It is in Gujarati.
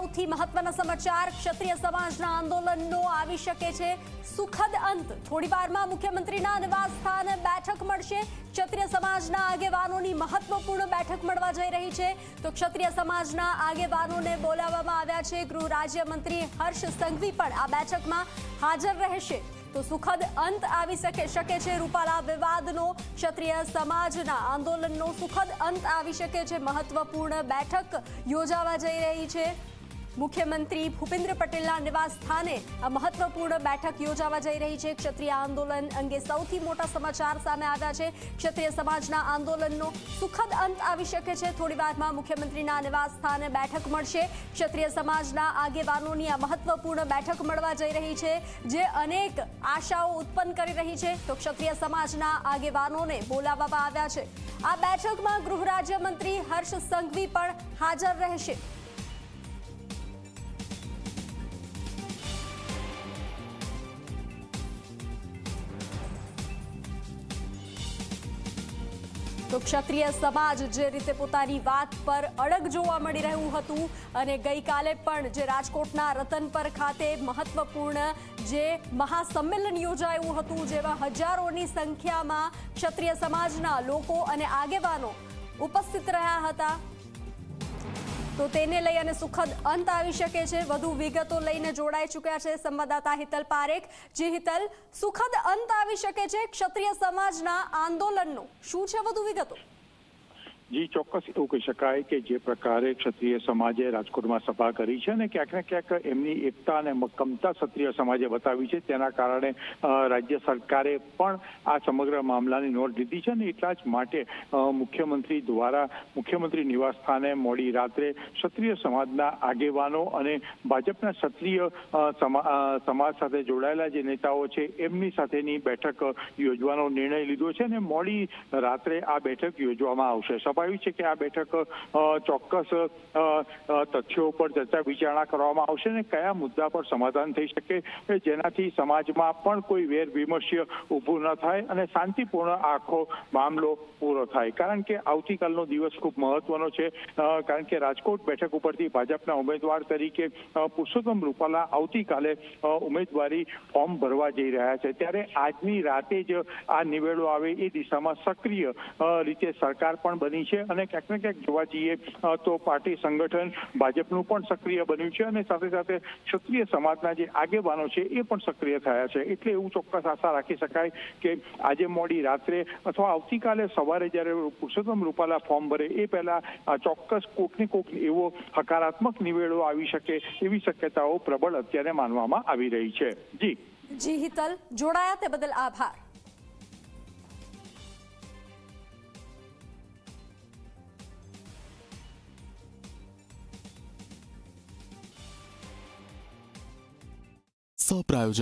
સૌથી મહત્વના સમાચાર ક્ષત્રિય સમાજના આંદોલનનો આવી શકે છે. સુખદ અંત. થોડી વારમાં મુખ્યમંત્રીના નિવાસ સ્થાને બેઠક મળશે. ક્ષત્રિય સમાજના આગેવાનોની મહત્વપૂર્ણ બેઠક મળવા જઈ રહી છે. તો ક્ષત્રિય સમાજના આગેવાનોને બોલાવવામાં આવ્યા છે. ગૃહ રાજ્યમંત્રી હર્ષ સંઘવી પણ આ બેઠકમાં હાજર રહેશે. તો સુખદ અંત આવી શકે શકે છે રૂપાલા વિવાદનો. ક્ષત્રિય સમાજના આંદોલનનો સુખદ અંત આવી શકે છે. મહત્વપૂર્ણ બેઠક યોજાવા જઈ રહી છે. મુખ્યમંત્રી ભૂપેન્દ્ર પટેલના નિવાસ સ્થાને આ મહત્વપૂર્ણ બેઠક યોજાવા જઈ રહી છે. ક્ષત્રિય આંદોલન અંગે સૌથી મોટા સમાચાર સામે આવ્યા છે. ક્ષત્રિય સમાજના આંદોલનનો સુખદ અંત આવી શકે છે. થોડી વારમાં મુખ્યમંત્રીના નિવાસ સ્થાને બેઠક મળશે. ક્ષત્રિય સમાજના આગેવાનોની આ મહત્વપૂર્ણ બેઠક મળવા જઈ રહી છે, જે અનેક આશાઓ ઉત્પન્ન કરી રહી છે. તો ક્ષત્રિય સમાજના આગેવાનોને બોલાવવામાં આવ્યા છે. આ બેઠકમાં ગૃહ રાજ્યમંત્રી હર્ષ સંઘવી પણ હાજર રહેશે. તો ક્ષત્રિય સમાજ જે રીતે પોતાની વાત પર અડગ જોવા મળી રહ્યું હતું અને ગઈકાલે પણ જે રાજકોટના રતનપર ખાતે મહત્વપૂર્ણ જે મહાસંમેલન યોજાયું હતું, જેમાં હજારોની સંખ્યામાં ક્ષત્રિય સમાજના લોકો અને આગેવાનો ઉપસ્થિત રહ્યા હતા. તો તેને લઈ અને સુખદ અંત આવી શકે છે. વધુ વિગતો લઈને જોડાઈ ચૂક્યા છે સંવાદદાતા હિતલ પારેખ. જે હિતલ, સુખદ અંત આવી શકે છે ક્ષત્રિય સમાજના આંદોલનનો. શું છે વધુ વિગતો? જી, ચોક્કસ એવું કહી શકાય કે જે પ્રકારે ક્ષત્રિય સમાજે રાજકોટમાં સભા કરી છે અને ક્યાંક ને ક્યાંક એમની એકતા અને મક્કમતા ક્ષત્રિય સમાજે બતાવી છે. તેના કારણે રાજ્ય સરકારે પણ આ સમગ્ર મામલાની નોંધ લીધી છે અને એટલા જ માટે મુખ્યમંત્રી દ્વારા મુખ્યમંત્રી નિવાસ સ્થાને મોડી રાત્રે ક્ષત્રિય સમાજના આગેવાનો અને ભાજપના ક્ષત્રિય સમાજ સાથે જોડાયેલા જે નેતાઓ છે, એમની સાથેની બેઠક યોજવાનો નિર્ણય લીધો છે અને મોડી રાત્રે આ બેઠક યોજવામાં આવશે. સ્વાભાવિક છે કે આ બેઠક ચોક્કસ તથ્યો પર ચર્ચા વિચારણા કરવામાં આવશે અને કયા મુદ્દા પર સમાધાન થઈ શકે જેનાથી સમાજમાં પણ કોઈ વેર વિમર્શ ઊભું ન થાય અને શાંતિપૂર્ણ આખો મામલો પૂરો થાય. કારણ કે આવતીકાલનો દિવસ ખૂબ મહત્વનો છે કારણ કે રાજકોટ બેઠક ઉપરથી ભાજપના ઉમેદવાર તરીકે પુરુષોત્તમ રૂપાલા આવતીકાલે ઉમેદવારી ફોર્મ ભરવા જઈ રહ્યા છે. ત્યારે આજની રાતે જ આ નિવેડો આવે એ દિશામાં સક્રિય રીતે સરકાર પણ બની છે અને ક્યાંક ને ક્યાંક જોવા જઈએ તો પાર્ટી સંગઠન ભાજપનું પણ સક્રિય બન્યું છે અને સાથે સાથે ક્ષત્રિય સમાજના જે આગેવાનો છે એ પણ સક્રિય થયા છે. એટલે એવું ચોક્કસ આશા રાખી શકાય કે આજે મોડી રાત્રે અથવા આવતીકાલે સવારે જ્યારે પુરુષોત્તમ રૂપાલા ફોર્મ ભરે એ પહેલા ચોક્કસ કોકને કોક એવો હકારાત્મક નિવેડો આવી શકે એવી શક્યતાઓ પ્રબળ અત્યારે માનવામાં આવી રહી છે. જી. જી હિતલ, જોડાયા તે બદલ આભાર. só pra eu já.